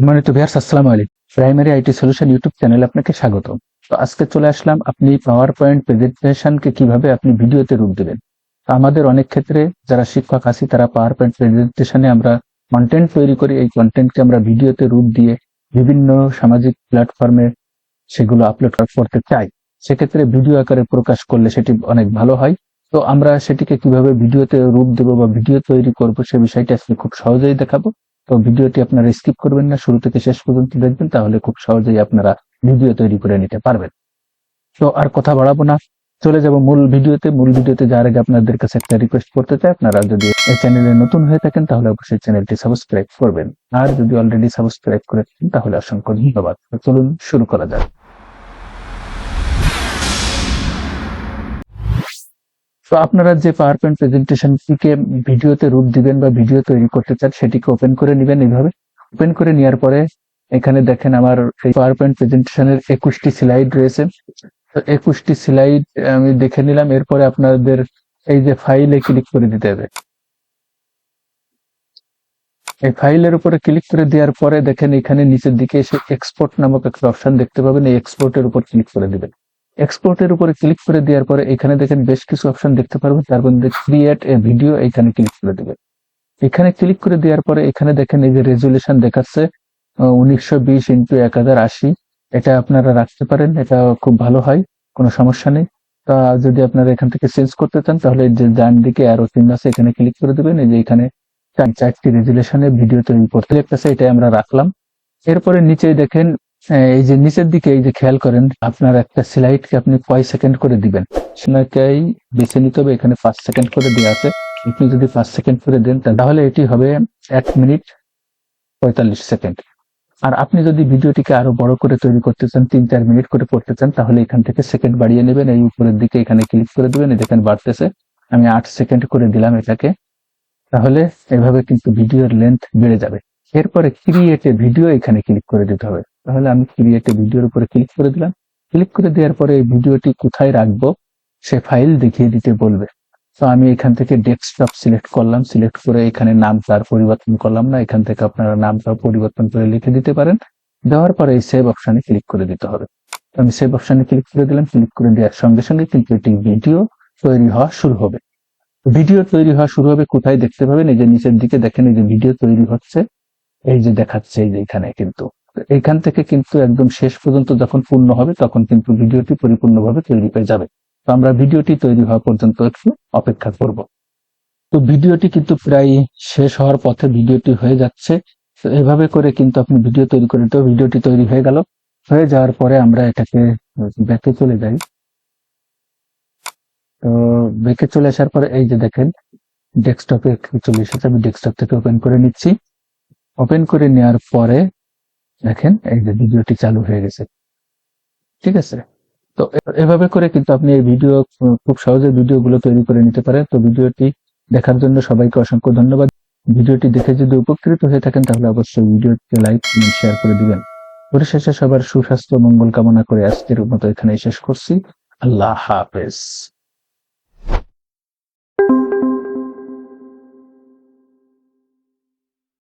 সম্মানিত ভিয়ার্স আসসালামু আলাইকুম। প্রাইমারি আইটি সলিউশন ইউটিউব চ্যানেলে আপনাকে স্বাগত। তো আজকে চলে আসলাম আপনি পাওয়ার পয়েন্ট প্রেজেন্টেশনকে কীভাবে আপনি ভিডিওতে রূপ দেবেন। আমাদের অনেক ক্ষেত্রে যারা শিক্ষক আছি, তারা পাওয়ার পয়েন্ট প্রেজেন্টেশনে আমরা কন্টেন্ট তৈরি করি। এই কন্টেন্টকে আমরা ভিডিওতে রূপ দিয়ে বিভিন্ন সামাজিক প্ল্যাটফর্মে সেগুলো আপলোড করতে চাই। সেক্ষেত্রে ভিডিও আকারে প্রকাশ করলে সেটি অনেক ভালো হয়। তো আমরা সেটিকে কীভাবে ভিডিওতে রূপ দেবো বা ভিডিও তৈরি করব সে বিষয়টা আজকে খুব সহজেই দেখাবো। তো ভিডিওটি আপনারা স্কিপ করবেন না, শুরু থেকে শেষ পর্যন্ত দেখবেন, তাহলে খুব সহজেই আপনারা ভিডিও তৈরি করে নিতে পারবেন। তো আর কথা বাড়াবো না, চলে যাব মূল ভিডিওতে। মূল ভিডিওতে যাওয়ার আগে আপনাদের কাছে একটা রিকোয়েস্ট করতে চাই। আপনারা যদি এই চ্যানেলে নতুন হয়ে থাকেন, তাহলে অবশ্যই চ্যানেলটি সাবস্ক্রাইব করবেন। আর যদি অলরেডি সাবস্ক্রাইব করে থাকেন, তাহলে অসংখ্য ধন্যবাদ। চলুন, শুরু করা যাক। তো আপনারা যে পাওয়ার পয়েন্ট প্রেজেন্টেশনটিকে ভিডিওতে রূপ দিবেন বা ভিডিও তৈরি করতে চান, সেটিকে ওপেন করে নেবেন এইভাবে। ওপেন করে নেওয়ার পরে এখানে দেখেন আমার এই পাওয়ার পয়েন্ট প্রেজেন্টেশনের একুশটি স্লাইড রয়েছে। তো একুশটি স্লাইড আমি দেখে নিলাম, এরপরে আপনাদের এই যে ফাইলে ক্লিক করে দিতে হবে। এই ফাইলের উপরে ক্লিক করে দেওয়ার পরে দেখেন এখানে নিচের দিকে এসে এক্সপোর্ট নামক একটা অপশন দেখতে পাবেন, এই এক্সপোর্টের উপর ক্লিক করে দিবেন। এক্সপোর্টের উপরে ক্লিক করে দেওয়ার পরে এখানে দেখেন বেশ কিছু অপশন দেখতে পারবেন তার মধ্যে ক্রিয়েট এ ভিডিও এখানে ক্লিক করে দিবেন এখানে ক্লিক করে দেওয়ার পরে এখানে দেখেন এই যে রেজুলেশন দেখাচ্ছে উনিশশো বিশ ইন্টু এক হাজার আশি। এটা আপনারা রাখতে পারেন, এটা খুব ভালো হয়, কোনো সমস্যা নেই। তা যদি আপনারা এখান থেকে চেঞ্জ করতে চান, তাহলে যে ডান দিকে আরও তিন আছে, এখানে ক্লিক করে দেবেন। এই যে এখানে চার- চারটি রেজুলেশনে ভিডিও তৈরি করতে লাগতেছে এটাই আমরা রাখলাম। এরপরে নিচে দেখেন এই যে নিচের দিকে এই যে খেয়াল করেন, আপনার একটা স্লাইডকে আপনি কয় সেকেন্ড করে দিবেন? সময়টাই বেছে নিতে হবে, এখানে পাঁচ সেকেন্ড করে দেওয়া আছে। আপনি যদি পাঁচ সেকেন্ড করে দেন তাহলে এটি হবে এক মিনিট পঁয়তাল্লিশ সেকেন্ড। আর আপনি যদি ভিডিওটিকে আরও বড় করে তৈরি করতে চান, তিন চার মিনিট করে করতে চান, তাহলে এখান থেকে সেকেন্ড বাড়িয়ে নেবেন। এই উপরের দিকে এখানে ক্লিক করে দেবেন দেখেন বাড়তেছে। আমি আট সেকেন্ড করে দিলাম এটাকে। তাহলে এভাবে কিন্তু ভিডিওর লেন্থ বেড়ে যাবে। এরপরে ক্রিয়েটে ভিডিও এখানে ক্লিক করে দিতে হবে। তাহলে আমি ক্রিয়েটে ভিডিওর উপরে ক্লিক করে দিলাম। ক্লিক করে দেওয়ার পরে এই ভিডিওটি কোথায় রাখব, সে ফাইল দেখিয়ে দিতে বলবে। তো আমি এখান থেকে ডেস্কটপ সিলেক্ট করলাম সিলেক্ট করে এখানে নাম তার পরিবর্তন করলাম না, এখান থেকে আপনারা নামটা পরিবর্তন করে লিখে দিতে পারেন। দেওয়ার পরে এই সেভ অপশানে ক্লিক করে দিতে হবে। আমি সেভ অপশানে ক্লিক করে দিলাম ক্লিক করে দেওয়ার সঙ্গে সঙ্গে কিন্তু এটি ভিডিও তৈরি হওয়া শুরু হবে। ভিডিও তৈরি হওয়া শুরু হবে, কোথায় দেখতে পাবেন? এই যে নিচের দিকে দেখেন, এই যে ভিডিও তৈরি হচ্ছে। এই যে দেখাচ্ছে এই যে এখানে কিন্তু। তো এইখান থেকে কিন্তু একদম শেষ পর্যন্ত যখন পূর্ণ হবে, তখন কিন্তু ভিডিওটি পরিপূর্ণভাবে তৈরি হয়ে যাবে। তো আমরা ভিডিওটি তৈরি হওয়া পর্যন্ত একটু অপেক্ষা করব। তো ভিডিওটি কিন্তু প্রায় শেষ হওয়ার পথে ভিডিওটি হয়ে যাচ্ছে। তো এভাবে করে কিন্তু আপনি ভিডিও তৈরি করে তো ভিডিওটি তৈরি হয়ে গেল। হয়ে যাওয়ার পরে আমরা এটাকে ব্যাকে চলে যাই। তো ব্যাকে চলে আসার পরে এই যে দেখেন, ডেস্কটপে চলে এসেছে। আমি ডেস্কটপ থেকে ওপেন করে নিচ্ছি। ওপেন করে নেওয়ার পরে দেখেন, এই যে ভিডিওটি চালু হয়ে গেছে। ঠিক আছে? তো এভাবে করে কিন্তু আপনি এই ভিডিও খুব সহজে ভিডিওগুলো তৈরি করে নিতে পারেন। তো ভিডিওটি দেখার জন্য সবাইকে অসংখ্য ধন্যবাদ। ভিডিওটি দেখে যদি উপকৃত হয়ে থাকেন, তাহলে অবশ্যই ভিডিওটি লাইক শেয়ার করে দিবেন। পরিশেষে সবার সুস্বাস্থ্য মঙ্গল কামনা করে আজকের মতো এখানে শেষ করছি। আল্লাহ হাফেজ।